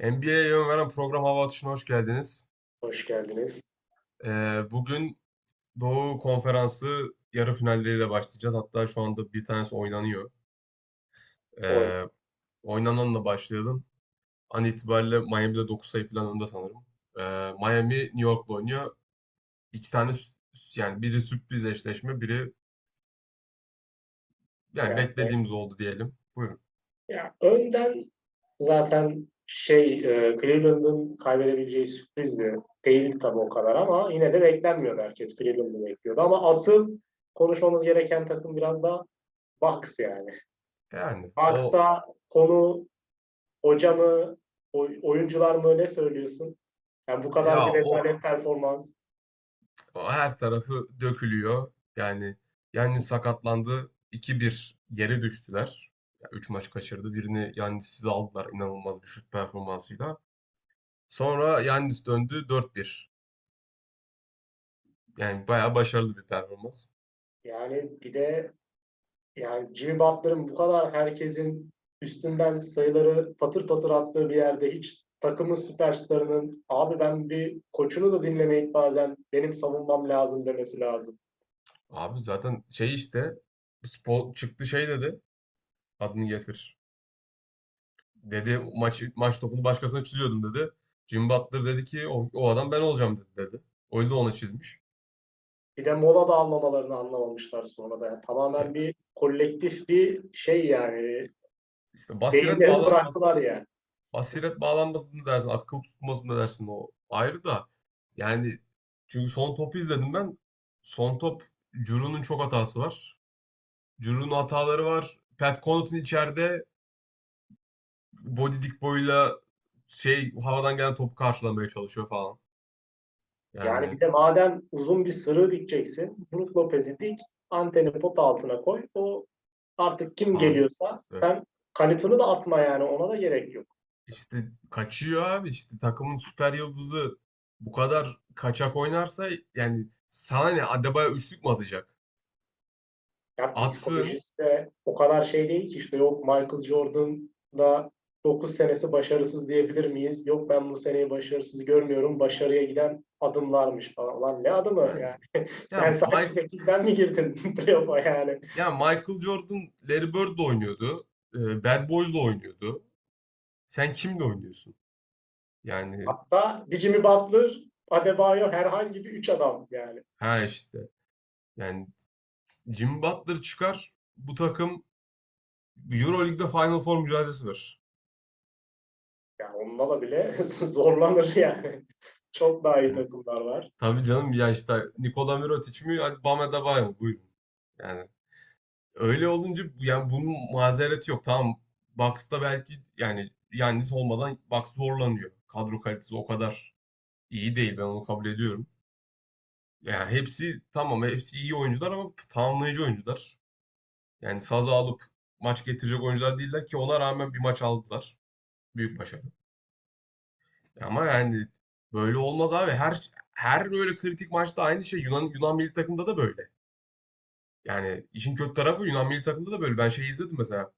NBA'ye yön veren program Hava Atışı'na hoş geldiniz. Hoş geldiniz. Ee, bugün Doğu Konferansı yarı finalleriyle başlayacağız. Hatta şu anda bir tanesi oynanıyor. Ee, oynananla başlayalım. An itibariyle Miami'de 9 sayı falan önde sanırım. Ee, Miami New York'la oynuyor. İki tane yani biri sürpriz eşleşme, biri yani Yani, beklediğimiz oldu diyelim. Buyurun. ya önden zaten şey e, Cleveland'ın kaybedebileceği sürprizdi. Değil tabii o kadar ama yine de beklenmiyordu herkes. Cleveland'ı bekliyordu ama asıl konuşmamız gereken takım biraz da Bucks yani. Yani o Bucks'ta konu hoca mı, oy- oyuncular mı ne söylüyorsun? Yani bu kadar ya bir o rezalet performans. O her tarafı dökülüyor. Yani Yannis sakatlandı. 2-1 geri düştüler. 3 maç kaçırdı. Birini Yannis'iz aldılar inanılmaz bir şut performansıyla. Sonra Yannis döndü 4-1. Yani bayağı başarılı bir performans. Yani bir de yani Jimmy Butler'ın bu kadar herkesin üstünden sayıları patır patır attığı bir yerde hiç takımın süperstarının abi ben bir koçunu da dinlemeyip bazen benim savunmam lazım demesi lazım. Abi zaten şey işte spor çıktı şey dedi. Adını getir. Dedi maç maç topunu başkasına çiziyordum dedi. Jimmy Butler dedi ki o, o adam ben olacağım dedi, dedi. O yüzden ona çizmiş. Bir de mola da almamalarını anlamamışlar sonra da. Yani tamamen İşte, bir kolektif bir şey yani. işte basiret bıraktılar yani. Basiret bağlanması mı dersin, akıl tutması mı dersin o ayrı da. Yani çünkü son topu izledim ben. Son top Juru'nun çok hatası var. Juru'nun hataları var. Pat Connaughton içeride body dik boyuyla şey havadan gelen topu karşılamaya çalışıyor falan. Yani Yani bir de madem uzun bir sırrı dikeceksin, Brook Lopez'i dik, anteni pot altına koy. O artık kim abi geliyorsa işte, sen kanıtını da atma yani ona da gerek yok. işte kaçıyor abi işte takımın süper yıldızı bu kadar kaçak oynarsa yani sana ne Adebayo üçlük mü atacak? Ya Atsın psikolojisi de o kadar şey değil ki işte yok Michael Jordan'da 9 senesi başarısız diyebilir miyiz? Yok ben bu seneyi başarısız görmüyorum. Başarıya giden adımlarmış falan. Lan ne adımı yani yani? ya Sen sanki Mike 8'den mi girdin playoff'a yani? Ya Michael Jordan Larry Bird'le oynuyordu. e, Bad Boys'la oynuyordu. Sen kimle oynuyorsun? Yani Hatta bir Jimmy Butler, Adebayo herhangi bir üç adam yani. ha işte. Yani Jimmy Butler çıkar bu takım Euroleague'de Final Four mücadelesi var. Yani onunla da bile zorlanır yani. Çok daha iyi takımlar var. tabii canım ya işte Nikola Mirotic mi hadi Bam Adebayo mu? Buyurun. Yani öyle olunca yani bunun mazereti yok. Tamam Bucks'ta belki yani Giannis olmadan Bucks zorlanıyor. Kadro kalitesi o kadar iyi değil ben onu kabul ediyorum. Yani hepsi tamam hepsi iyi oyuncular ama tamamlayıcı oyuncular. Yani sazı alıp maç getirecek oyuncular değiller ki ona rağmen bir maç aldılar. Büyük başarı. Ama yani böyle olmaz abi. Her her böyle kritik maçta aynı şey. Yunan Yunan milli takımda da böyle. Yani işin kötü tarafı Yunan milli takımda da böyle. Ben şey izledim mesela.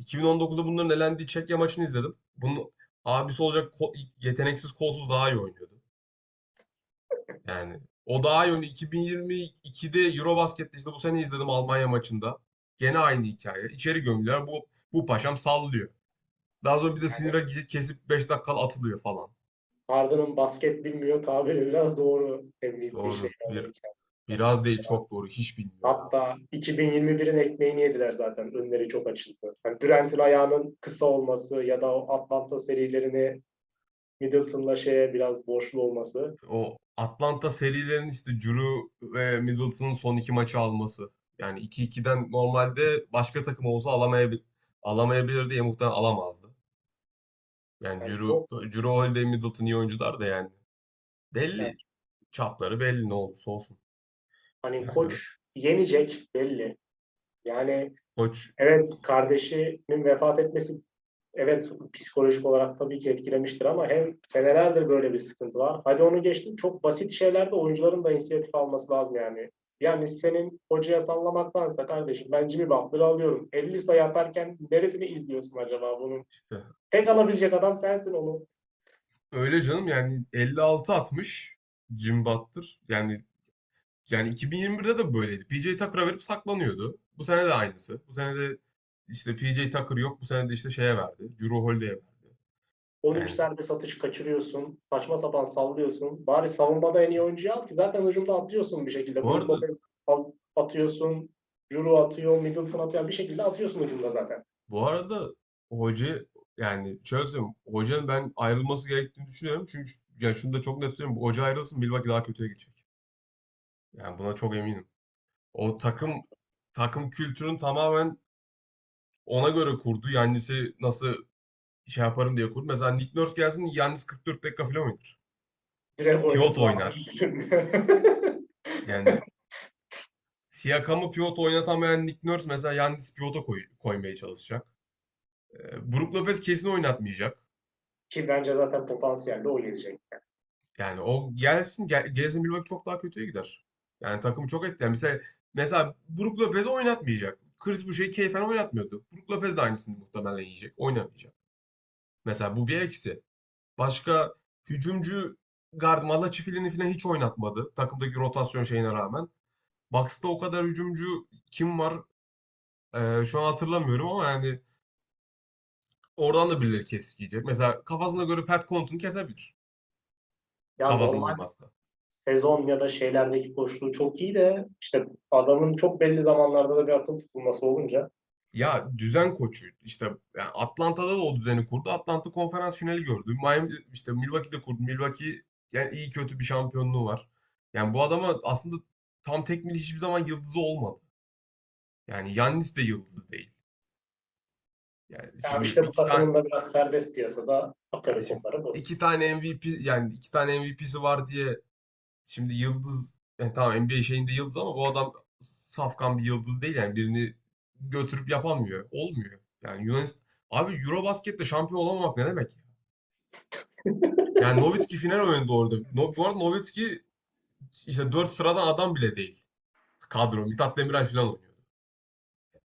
2019'da bunların elendiği Çekya maçını izledim. Bunun abisi olacak yeteneksiz kolsuz daha iyi oynuyordu. Yani o daha iyi oynuyor. 2022'de Eurobasket'te işte bu sene izledim Almanya maçında. Gene aynı hikaye. İçeri gömdüler. Bu bu paşam sallıyor. Daha sonra bir de sinire kesip 5 dakika atılıyor falan. Harden'ın basket bilmiyor tabiri biraz doğru MVP şey Doğru. Bir, alırken. biraz değil çok doğru. Hiç bilmiyor. Hatta 2021'in ekmeğini yediler zaten. Önleri çok açıldı. Yani Durant'in ayağının kısa olması ya da o Atlanta serilerini Middleton'la şeye biraz borçlu olması. O Atlanta serilerinin işte Drew ve Middleton'ın son iki maçı alması. Yani 2-2'den normalde başka takım olsa alamayabil alamayabilirdi ya muhtemelen alamazdı. Yani Yani Drew, çok Drew Holiday, Middleton iyi oyuncular da yani. yani Belli. Çapları belli ne olursa olsun. hani Yani koç yenecek belli. Yani koç evet kardeşinin vefat etmesi evet psikolojik olarak tabii ki etkilemiştir ama hem senelerdir böyle bir sıkıntı var. Hadi onu geçtim. Çok basit şeylerde oyuncuların da inisiyatif alması lazım yani. Yani senin hocaya sallamaktansa kardeşim ben Jimmy Butler'ı alıyorum. 50 sayı atarken neresini izliyorsun acaba bunun? işte Tek alabilecek adam sensin onu. Öyle canım yani 56 atmış Jim Butler. Yani yani 2021'de de böyleydi. PJ Tucker'a verip saklanıyordu. Bu sene de aynısı. Bu sene de işte PJ Tucker yok. Bu sene de işte şeye verdi. Jrue Holiday'e verdi. 13 Yani serbest atış kaçırıyorsun. Saçma sapan sallıyorsun. Bari savunmada en iyi oyuncuyu al ki zaten hücumda atlıyorsun bir şekilde. bu arada atıyorsun. Jrue atıyor, Middleton atıyor. Bir şekilde atıyorsun hücumda zaten. bu arada hoca yani şöyle söyleyeyim. Hocanın ben ayrılması gerektiğini düşünüyorum. Çünkü yani şunu da çok net söyleyeyim. Bu hoca ayrılsın Milwaukee daha kötüye gidecek. Yani buna çok eminim. O takım takım kültürün tamamen ona göre kurdu. Yannis'i nasıl şey yaparım diye kurdu. Mesela Nick Nurse gelsin Yannis 44 dakika falan oynar. Pivot oynar. Yani Siakam'ı pivot oynatamayan Nick Nurse mesela Yannis pivota koy, koymaya çalışacak. Ee, Brook Lopez kesin oynatmayacak. Ki bence zaten potansiyelde o gelecek. Yani o gelsin gel, gelsin Milwaukee çok daha kötüye gider. Yani takım çok etti. Yani mesela mesela Brook Lopez'i oynatmayacak. Chris Boucher'i keyfen oynatmıyordu. Brook Lopez de aynısını muhtemelen yiyecek. Oynamayacak. Mesela bu bir eksi. Başka hücumcu guard Malaçifili'ni falan hiç oynatmadı. Takımdaki rotasyon şeyine rağmen. Bucks'ta o kadar hücumcu kim var? Ee, şu an hatırlamıyorum ama yani oradan da birileri kesik yiyecek. Mesela kafasına göre Pat Connaughton'u kesebilir. Ya Kafasına normal uymazsa. Sezon ya da şeylerdeki koştuğu çok iyi de işte adamın çok belli zamanlarda da bir akıl tutulması olunca Ya düzen koçu işte yani Atlanta'da da o düzeni kurdu. Atlanta konferans finali gördü. Miami işte Milwaukee'de kurdu. Milwaukee yani iyi kötü bir şampiyonluğu var. Yani bu adama aslında tam tekmil hiçbir zaman yıldızı olmadı. Yani Yannis de yıldız değil. Yani ya şimdi işte bu takımın da biraz serbest piyasada kokarı bu. iki tane MVP yani iki tane MVP'si var diye şimdi yıldız yani tamam NBA şeyinde yıldız ama bu adam safkan bir yıldız değil yani birini götürüp yapamıyor. Olmuyor. Yani Yunanistan abi Eurobasket'te şampiyon olamamak ne demek ya? Yani Nowitzki final oynadı orada. No, bu arada Nowitzki işte 4 sıradan adam bile değil. Kadro. Mithat Demiral falan oynuyordu.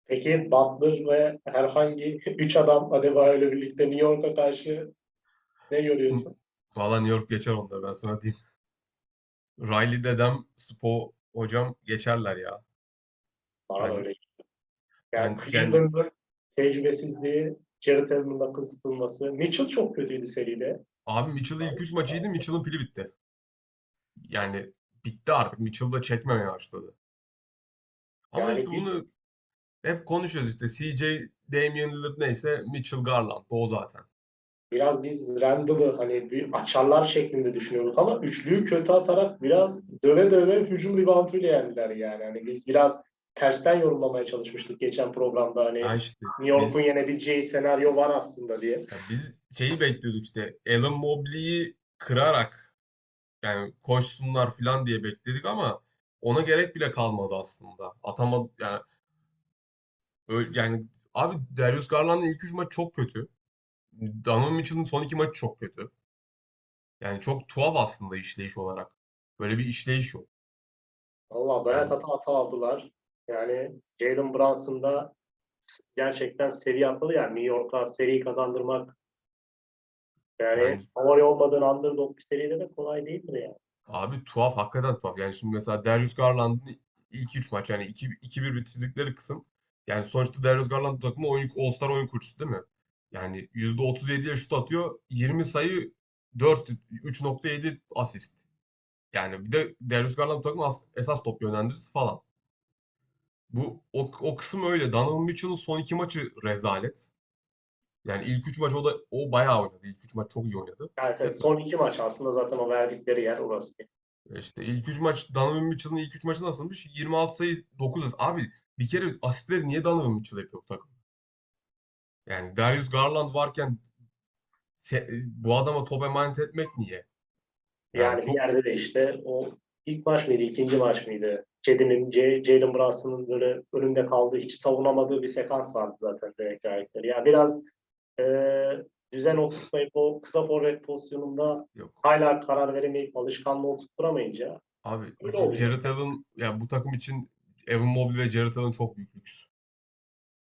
Peki Butler ve herhangi üç adam Adebayo ile birlikte New York'a karşı ne görüyorsun? Valla New York geçer onları ben sana diyeyim. Riley dedem, Spo hocam geçerler ya. Bana Yani, öyle. Yani yani, yani Cleveland'ın tecrübesizliği, Jared Allen'ın akıl tutulması. Mitchell çok kötüydü seride. abi Mitchell ilk 3 maçıydı. Mitchell'ın pili bitti. Yani bitti artık. Mitchell da çekmemeye başladı. Ama Yani işte bunu hep konuşuyoruz işte. CJ, Damian Lillard neyse Mitchell Garland o zaten. Biraz biz Randall'ı hani bir açarlar şeklinde düşünüyorduk ama üçlüyü kötü atarak biraz döve döve hücum rebounduyla yendiler yani. Hani biz biraz tersten yorumlamaya çalışmıştık geçen programda hani Ya işte New biz York'un yenebileceği senaryo var aslında diye. ya biz şeyi bekliyorduk işte. Evan Mobley'i kırarak yani koşsunlar falan diye bekledik ama ona gerek bile kalmadı aslında. Atamadı yani öyle, yani abi Darius Garland'ın ilk 3 maç çok kötü. Donovan Mitchell'ın son iki maçı çok kötü. Yani çok tuhaf aslında işleyiş olarak. Böyle bir işleyiş yok. Vallahi bayağı Yani hata hata aldılar. Yani Jalen Brunson da gerçekten seri atladı yani New York'a seri kazandırmak yani yani favori olmadığın underdog bir seride de kolay değildir yani. abi tuhaf hakikaten tuhaf. Yani şimdi mesela Darius Garland'ın ilk 3 maç yani 2 2-1 bitirdikleri kısım yani sonuçta Darius Garland takımı oyun All-Star oyun kurucusu değil mi? Yani %37 ile şut atıyor. 20 sayı 4 3.7 asist. Yani bir de Darius Garland takımı as- esas top yönlendiricisi falan. Bu o, o kısım öyle. Donovan Mitchell'ın son iki maçı rezalet. Yani ilk üç maç o da o bayağı oynadı. İlk üç maç çok iyi oynadı. Evet, Ve evet. Son iki maç aslında zaten o verdikleri yer orası. işte ilk üç maç Donovan Mitchell'ın ilk üç maçı nasılmış? 26 sayı 9 asist. Abi bir kere asistleri niye Donovan Mitchell yapıyor bu takım? Yani Darius Garland varken se- bu adama top emanet etmek niye? Yani Yani bir çok yerde de işte o ilk maç mıydı, ikinci maç mıydı? Cedi'nin, C- Jalen Brunson'ın böyle önünde kaldığı, hiç savunamadığı bir sekans vardı zaten direkt ayakları. Yani biraz e, düzen oturtmayıp o kısa forvet pozisyonunda yok. hala karar veremeyip alışkanlığı oturtturamayınca Abi. Jared Allen ya bu takım için Evan Mobley ve Jared Allen çok büyük lüks.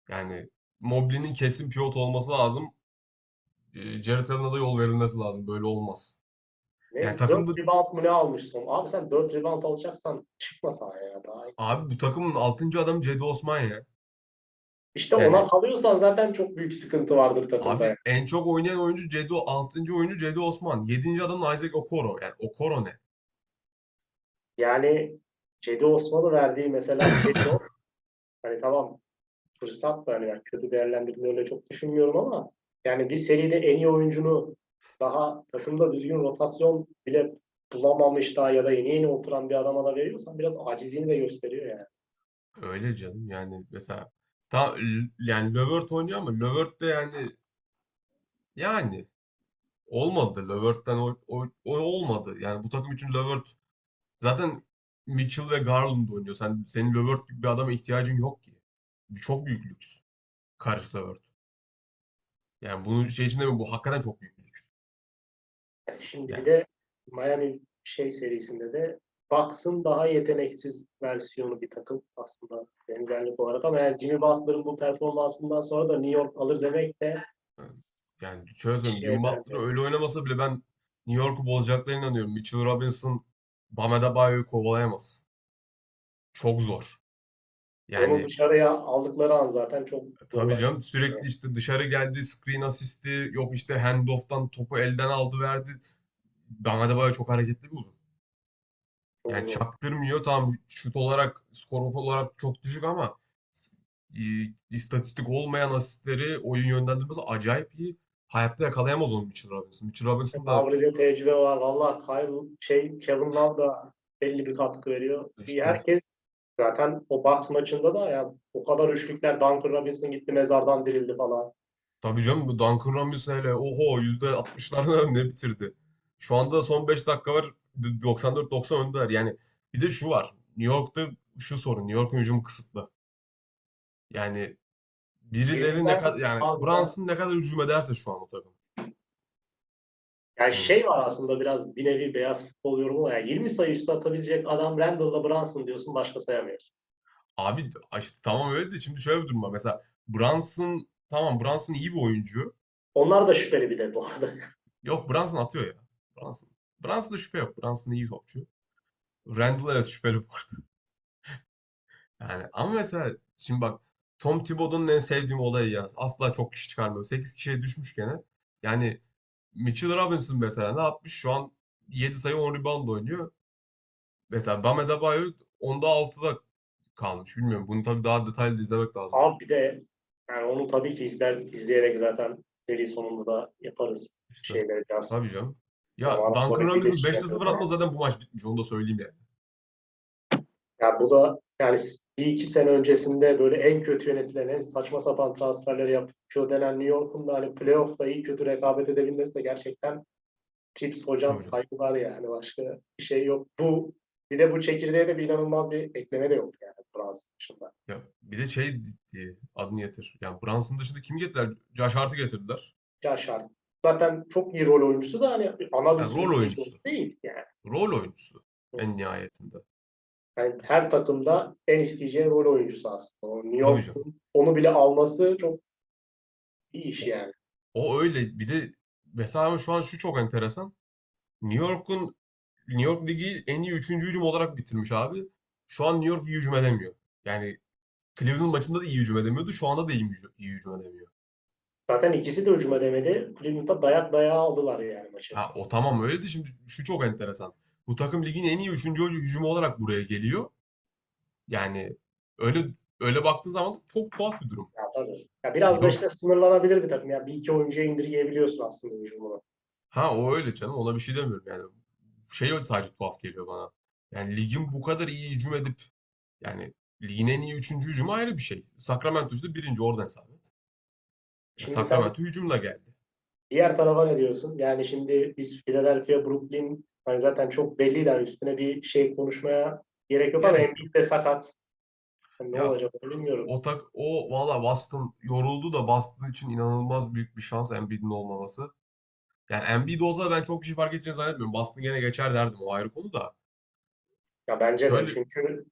Yani Mobley'nin kesin pivot olması lazım. e, Jared Allen'a da yol verilmesi lazım. Böyle olmaz. Ne, Yani 4 takımda- rebound mu ne almışsın? Abi sen 4 rebound alacaksan çıkma sahaya ya daha. iyi. Abi bu takımın 6. adamı Cedi Osman ya. İşte Yani- ona kalıyorsan zaten çok büyük sıkıntı vardır takımda. Abi en çok oynayan oyuncu Cedi 6. oyuncu Cedi Osman. 7. adam da Isaac Okoro. Yani Okoro ne? Yani Cedi Osman'ı verdiği mesela Cedi Os- hani tamam fırsat da hani ben kötü değerlendirdiğini öyle çok düşünmüyorum ama yani bir seride en iyi oyuncunu daha takımda düzgün rotasyon bile bulamamış daha ya da yeni yeni oturan bir adama da veriyorsan biraz acizliğini de gösteriyor yani. Öyle canım yani mesela ta, yani Levert oynuyor ama Levert de yani yani olmadı. Levert'ten o, o, o olmadı. Yani bu takım için Levert zaten Mitchell ve Garland oynuyor. Sen senin Levert gibi bir adama ihtiyacın yok ki. Çok büyük lüks. Karis Levert. Yani bunun şey için demiyorum bu hakikaten çok büyük bir lüks. Şimdi Yani. bir de Miami şey serisinde de Bucks'ın daha yeteneksiz versiyonu bir takım aslında benzerlik olarak ama yani Jimmy Butler'ın bu performansından sonra da New York alır demek de Yani söyleyeyim. Şey Jimmy Butler öyle oynamasa bile ben New York'u bozacaklarına inanıyorum. Mitchell Robinson Bam Adebayo'yu kovalayamaz. Çok zor. Onu Yani dışarıya aldıkları an zaten çok tabii canım sürekli işte dışarı geldi, screen asisti, yok işte handoff'tan topu elden aldı verdi. Bam Adebayo çok hareketli bir uzun. Yani zor. çaktırmıyor. Tamam şut olarak, skor olarak çok düşük ama istatistik olmayan asistleri, oyun yönlendirmesi acayip iyi. Hayatta yakalayamaz onu Mitchell Robinson. Mitchell Robinson da Maverick'de tecrübe var. Valla Kyle, şey, Kevin Love da belli bir katkı veriyor. İşte. Herkes zaten o Bucks maçında da ya o kadar üçlükler Duncan Robinson gitti mezardan dirildi falan. Tabii canım bu Duncan Robinson hele oho %60'larını ne bitirdi. Şu anda son 5 dakika var 94-90 öndeler. Yani bir de şu var. New York'ta şu sorun. New York'un hücumu kısıtlı. Yani birileri ne kadar yani Brunson ne kadar hücum ederse şu an o takım. Yani şey var aslında biraz bir nevi beyaz futbol yorumu var. Yani 20 sayı üstü atabilecek adam Randall'la Brunson diyorsun başka sayamıyorsun. Abi işte tamam öyle de şimdi şöyle bir durum var. Mesela Brunson tamam Brunson iyi bir oyuncu. Onlar da şüpheli bir de bu arada. Yok Brunson atıyor ya. Brunson. Brunson'da şüphe yok. Brunson iyi topçu. Randall evet şüpheli bu arada. Yani ama mesela şimdi bak Tom Thibodeau'nun en sevdiğim olayı ya. Asla çok kişi çıkarmıyor. 8 kişiye düşmüş gene. Yani Mitchell Robinson mesela ne yapmış? Şu an 7 sayı 10 rebound oynuyor. Mesela Bam Adebayo onda 6'da kalmış. Bilmiyorum. Bunu tabii daha detaylı izlemek lazım. Abi bir de yani onu tabii ki izler, izleyerek zaten seri sonunda da yaparız İşte. şeyleri biraz. Tabii canım. Ya Duncan Robinson geçişler 5'te 0 yok. atmaz zaten bu maç bitmiş. Onu da söyleyeyim yani. Ya bu da yani bir iki sene öncesinde böyle en kötü yönetilen, en saçma sapan transferleri yapıyor denen New York'un da hani playoff'ta iyi kötü rekabet edebilmesi de gerçekten Tips hocam Tabii. saygılar yani başka bir şey yok. Bu bir de bu çekirdeğe de bir inanılmaz bir ekleme de yok yani Fransız dışında. Ya bir de şey diye adını getir. Yani Brunson dışında kimi getirdiler? Josh Hart'ı getirdiler. Josh Hart. Zaten çok iyi rol oyuncusu da hani ana bir Ya, rol oyuncusu. değil yani. Rol oyuncusu en nihayetinde. Yani her takımda en isteyeceği rol oyuncusu aslında. O New York'un onu bile alması çok iyi iş yani. O öyle. Bir de mesela şu an şu çok enteresan. New York'un New York Ligi en iyi üçüncü hücum olarak bitirmiş abi. Şu an New York iyi hücum edemiyor. Yani Cleveland maçında da iyi hücum edemiyordu. Şu anda da iyi, iyi hücum edemiyor. Zaten ikisi de hücum edemedi. Cleveland'da dayak dayağı aldılar yani maçı. Ha, o tamam öyle de şimdi şu çok enteresan. Bu takım ligin en iyi üçüncü hücumu olarak buraya geliyor. Yani öyle öyle baktığı zaman da çok tuhaf bir durum. Ya tabii. Ya biraz da Yok. işte sınırlanabilir bir takım. Ya bir iki oyuncuya indirgeyebiliyorsun aslında hücumunu. Ha o öyle canım ona bir şey demiyorum yani. Şey sadece tuhaf geliyor bana. Yani ligin bu kadar iyi hücum edip yani ligin en iyi üçüncü hücumu ayrı bir şey. Sacramento işte birinci oradan hesap et. Yani Sacramento hücumla geldi. diğer tarafa ne diyorsun? Yani şimdi biz Philadelphia, Brooklyn hani zaten çok belliydi. Hani üstüne bir şey konuşmaya gerek yok ama Embiid de sakat. Hani ne Ya, olacak onu bilmiyorum. O tak o valla Boston yoruldu da Boston için inanılmaz büyük bir şans Embiid'in olmaması. Yani Embiid olsa ben çok bir şey fark edeceğini zannetmiyorum. Boston gene geçer derdim o ayrı konu da. Ya bence de çünkü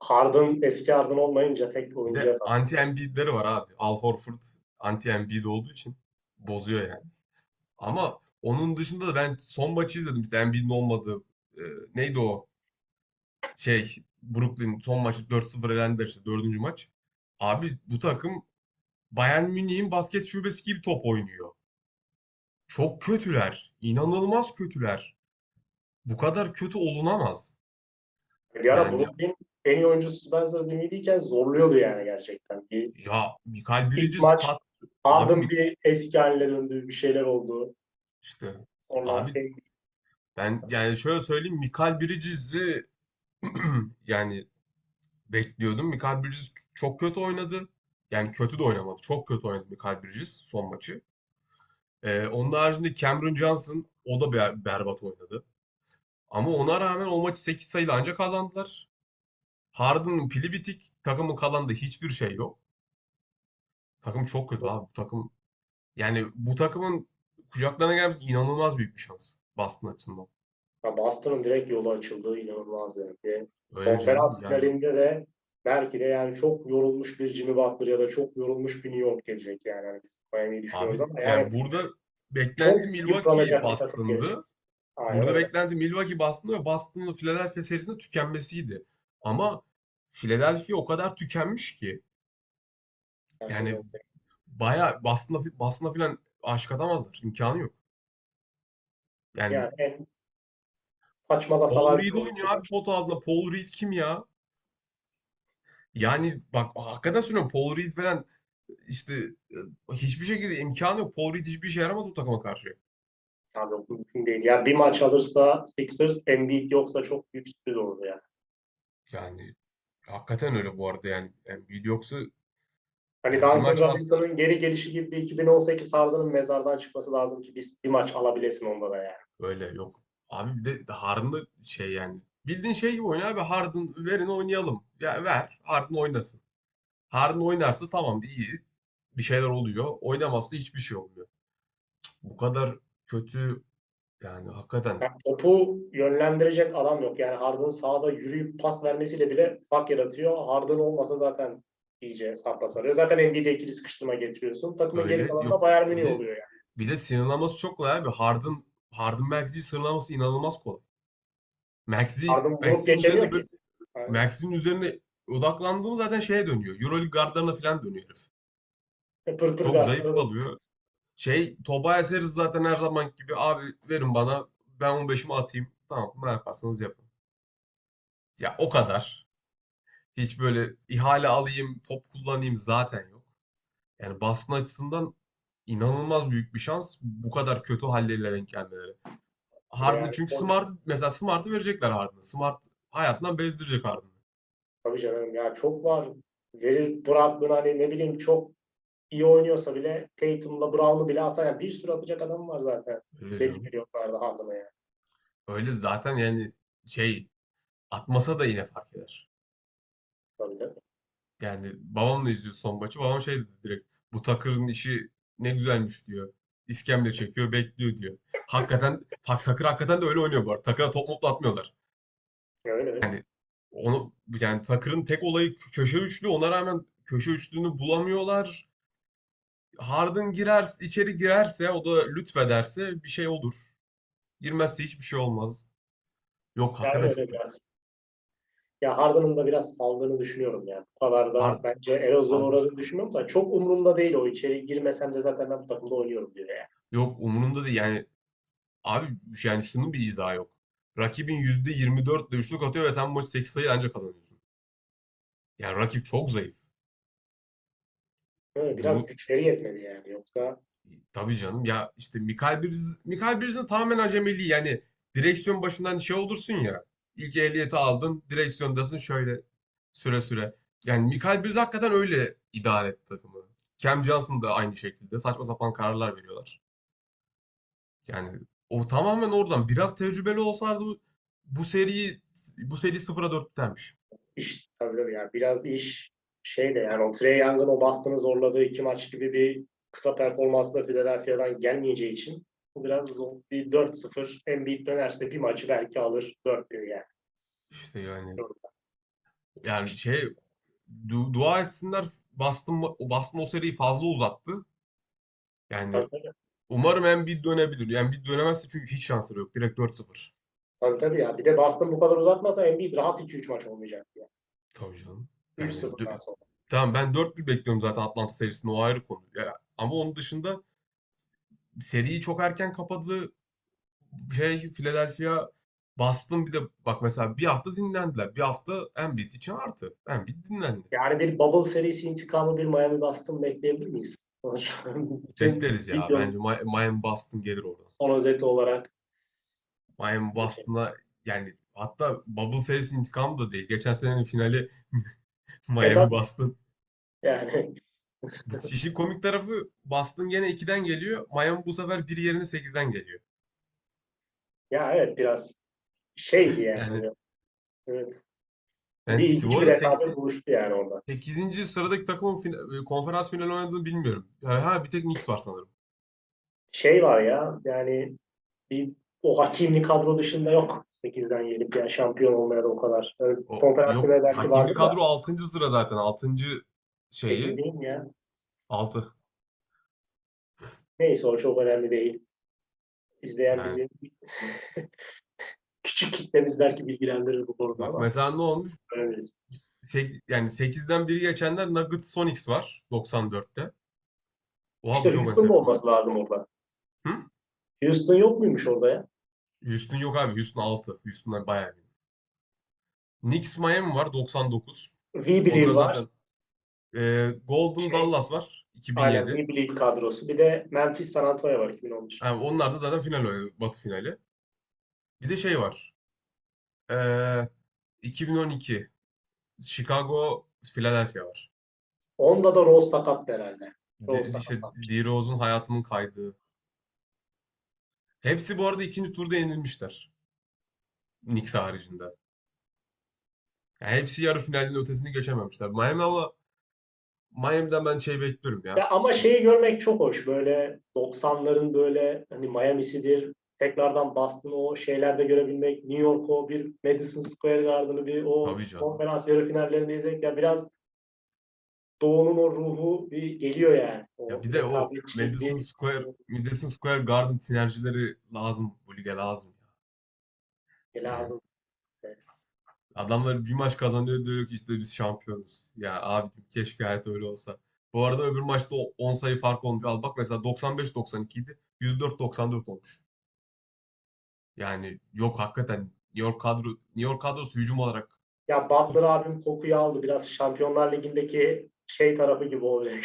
Harden eski Harden olmayınca tek Bir oyuncu de anti Embiid'leri var abi. Al Horford anti Embiid olduğu için. bozuyor yani. Ama onun dışında da ben son maçı izledim. İşte Embiid'in olmadığı e, neydi o? Şey Brooklyn son maçı 4-0 elendiler işte dördüncü maç. Abi bu takım Bayern Münih'in basket şubesi gibi top oynuyor. Çok kötüler. İnanılmaz kötüler. Bu kadar kötü olunamaz. Bir ara Yani- Brooklyn en iyi oyuncusu Spencer Dinwiddie'yken zorluyordu yani gerçekten. Bir Ya Michael Bridges maç- sat Harden bir eski haline döndü, bir şeyler oldu. İşte. Sonra Abi- Ben yani şöyle söyleyeyim Michael Bridges'i yani bekliyordum. Michael Bridges çok kötü oynadı. Yani kötü de oynamadı. Çok kötü oynadı Michael Bridges son maçı. Ee, onun haricinde Cameron Johnson o da ber- berbat oynadı. Ama ona rağmen o maçı 8 sayıyla ancak kazandılar. Harden'ın pili bitik. Takımın kalanında hiçbir şey yok. Takım çok kötü abi. Bu takım yani bu takımın kucaklarına gelmesi inanılmaz büyük bir şans. Boston açısından. Ya Boston'ın direkt yolu açıldığı inanılmaz yani. Öyle Konferans canım, yani. finalinde de belki de yani çok yorulmuş bir Jimmy Butler ya da çok yorulmuş bir New York gelecek yani. Hani biz Miami'yi düşünüyoruz Abi ama yani yani burada beklenti Milwaukee Boston'dı. Burada öyle. beklenti Milwaukee Boston'dı ve Boston'ın Philadelphia serisinde tükenmesiydi. Ama Philadelphia o kadar tükenmiş ki yani bayağı Boston'a Boston'a falan aşık atamazlar. İmkanı yok. Yani yani en saçma da Paul Reed oynuyor abi pot altında. Paul Reed kim ya? Yani bak hakikaten söylüyorum Paul Reed falan işte e, hiçbir şekilde imkanı yok. Paul Reed hiçbir işe yaramaz o takıma karşı. Abi o mümkün değil. Ya bir maç alırsa Sixers, Embiid yoksa çok büyük sürpriz olur ya. Yani hakikaten öyle bu arada yani. Embiid yoksa Hani maç alsa- Robinson'ın geri gelişi gibi bir 2018 Harden'ın mezardan çıkması lazım ki biz bir maç alabilesin onda da yani. öyle yok. Abi bir de Harden'da şey yani. Bildiğin şey gibi oynuyor abi. Harden verin oynayalım. Ya ver. Harden oynasın. Harden oynarsa tamam iyi. Bir şeyler oluyor. Oynamazsa hiçbir şey olmuyor. Bu kadar kötü yani hakikaten Yani topu yönlendirecek adam yok. Yani Harden sahada yürüyüp pas vermesiyle bile fark yaratıyor. Harden olmasa zaten iyice sarpa sarıyor. Zaten NBA'de ikili sıkıştırma getiriyorsun. Takımın Öyle geri kalanında. Bayern Münih oluyor yani. Bir de sınırlaması çok kolay abi. Harden Harden Maxey'i sınırlaması inanılmaz kolay. Maxey Maxey'in üzerine. Aynen. Maxey'in üzerine odaklandığımız zaten şeye dönüyor. Euroleague guardlarına falan dönüyor herif. Pır pır Çok gaz. zayıf kalıyor. Şey Tobias Harris zaten her zaman gibi abi verin bana ben 15'imi atayım. Tamam ne yaparsanız yapın. Ya o kadar. Hiç böyle ihale alayım, top kullanayım zaten yok. Yani Boston açısından inanılmaz büyük bir şans bu kadar kötü halleriyle denk gelmeleri. Harden Yani çünkü Smart mesela Smart'ı verecekler Harden'a. Smart hayatından bezdirecek Harden'ı. Tabii canım ya çok var. Verir Brockman hani ne bileyim çok iyi oynuyorsa bile Tatum'la Brown'u bile atar. Yani bir sürü atacak adam var zaten. Belli periyotlarda Harden'a yani. Öyle zaten yani şey atmasa da yine fark eder. Tabii de. Yani babamla izliyor son maçı. Babam şey dedi direkt. Bu Takır'ın işi ne güzelmiş diyor. İskemle çekiyor, bekliyor diyor. Hakikaten Tak Takır hakikaten de öyle oynuyor bu arada. Takır'a top mopla atmıyorlar. Öyle öyle. Yani onu yani Takır'ın tek olayı köşe üçlü. Ona rağmen köşe üçlüğünü bulamıyorlar. Harden girer, içeri girerse o da lütfederse bir şey olur. Girmezse hiçbir şey olmaz. Yok Yani hakikaten öyle çok biraz. Ya Harden'ın da biraz saldığını düşünüyorum yani. Bu kadar da Hard- bence erozyon Salmış. uğradığını düşünmüyorum da çok umurumda değil o içeri girmesem de zaten ben bu takımda oynuyorum diyor yani. Yok umurumda değil yani abi yani şunun bir izahı yok. Rakibin %24 ile üçlük atıyor ve sen bu maçı 8 sayı ancak kazanıyorsun. Yani rakip çok zayıf. Mi? Biraz Bunu- güçleri yetmedi yani. Yoksa Tabii canım ya işte Mikael Bridges, Mikael Bridges'in tamamen acemiliği yani direksiyon başından şey olursun ya ilk ehliyeti aldın direksiyondasın şöyle süre süre. Yani Mikael Bridges hakikaten öyle idare etti takımı. Cam Johnson da aynı şekilde saçma sapan kararlar veriyorlar. Yani o tamamen oradan biraz tecrübeli olsaydı bu, seriyi bu seri 0'a 4 bitermiş. iş tabii tabii yani biraz iş şey de yani o Trae Young'ın o Boston'ı zorladığı iki maç gibi bir kısa performansla Philadelphia'dan gelmeyeceği için bu biraz zor. Bir 4-0 Embiid dönerse bir maçı belki alır 4 diyor yani. İşte yani yani şey du- dua etsinler Boston, Boston o seriyi fazla uzattı. Yani Tabii tabii. umarım Embiid dönebilir. Yani bir dönemezse çünkü hiç şansları yok. Direkt 4-0. Tabii tabii ya. Bir de Boston bu kadar uzatmasa Embiid rahat 2-3 maç olmayacak ya. Tabii canım. Yani 3-0'dan sonra. Tamam ben 4-1 bekliyorum zaten Atlanta serisinde o ayrı konu. Ya, ama onun dışında seriyi çok erken kapadı. Şey Philadelphia Boston bir de bak mesela bir hafta dinlendiler. Bir hafta Embiid için artı. Embiid dinlendi. Yani bir bubble serisi intikamı bir Miami Boston bekleyebilir miyiz? Bütün Bekleriz ya. Bence Mi- Miami Boston gelir oradan. Son özeti olarak. Miami Boston'a yani hatta Bubble serisi intikamı da değil. Geçen senenin finali Miami. Boston. Yani İşin komik tarafı Boston gene 2'den geliyor. Miami bu sefer 1 yerine 8'den geliyor. ya evet biraz şeydi yani. Yani- Evet. Yani bir iki rekabet buluştu yani orada. 8. sıradaki takımın fin- konferans finali oynadığını bilmiyorum. Ha, ha, bir tek Knicks var sanırım. Şey var ya yani bir, o hakimli kadro dışında yok. 8'den gelip yani şampiyon olmaya da o kadar. Yani O, konferans yok, finali belki hakimli vardır da kadro 6. sıra zaten. 6. sekiz şeyi değil mi ya? 6. Neyse o çok önemli değil. İzleyen Yani. bizi küçük kitlemiz belki bilgilendirir bu konuda Bak ama mesela ne olmuş? Sek- yani 8'den biri geçenler Nuggets Sonics var 94'te. Oha bu İşte çok Houston'da enteresan. olması lazım orada. Hı? Houston yok muymuş orada ya? Houston yok abi. Houston 6. Houston'dan bayağı iyi. Knicks Miami var 99. We Believe var. zaten e, Golden Şey, Dallas var Aynen 2007. We Believe kadrosu. Bir de Memphis San Antonio var 2011. Yani onlar da zaten final oynadı. Batı finali. Bir de şey var. E, 2012 Chicago Philadelphia var. Onda da Rose sakattı herhalde. De, Rose işte sakatlanmış. D-Rose'un hayatının kaydığı. Hepsi bu arada ikinci turda yenilmişler. Knicks haricinde. Yani hepsi yarı finalin ötesini geçememişler. Miami ama Miami'den ben şey bekliyorum ya. Ya ama şeyi görmek çok hoş. Böyle 90'ların böyle hani Miami'sidir. Tekrardan Boston'ı o şeylerde görebilmek. New York'u bir Madison Square Garden'ı bir o konferans yarı finallerinde izlemek ya biraz Doğu'nun o ruhu bir geliyor yani. O Ya bir de o rekabetçi, Madison Square Madison Square Garden sinerjileri lazım bu lige lazım ya. bir lazım. Adamlar bir maç kazanıyor diyor ki işte biz şampiyonuz. Ya abi keşke hayat öyle olsa. Bu arada öbür maçta o 10 sayı fark olmuş. Al bak mesela 95-92 idi. 104-94 olmuş. Yani yok hakikaten New York kadro New York kadrosu hücum olarak Ya Butler abim kokuyu aldı. Biraz Şampiyonlar Ligi'ndeki şey tarafı gibi olacak.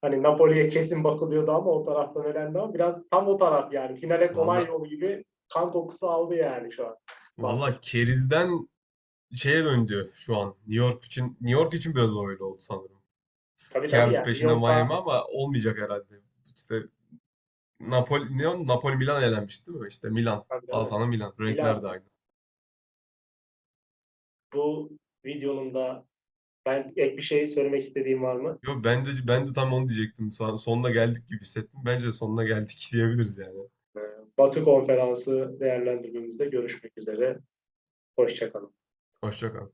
Hani Napoli'ye kesin bakılıyordu ama o taraftan elendi ama biraz tam o taraf yani. Finale kolay Vallahi- yolu gibi kan kokusu aldı yani şu an. Valla kerizden şeye döndü şu an. New York için New York için biraz öyle oldu sanırım. Tabii tabii Cavs yani. peşinde Miami ama olmayacak herhalde. İşte Napoli, ne? Napoli Milan elenmiş değil mi? İşte Milan. Tabii, Al tabii. sana Milan. Renkler de aynı. Bu videonun da ben ek bir şey söylemek istediğim var mı? Yok ben de ben de tam onu diyecektim. Son- Sonuna geldik gibi hissettim. Bence sonuna geldik diyebiliriz yani. Ee, Batı konferansı değerlendirmemizde görüşmek üzere. Hoşçakalın. Hoşça kal.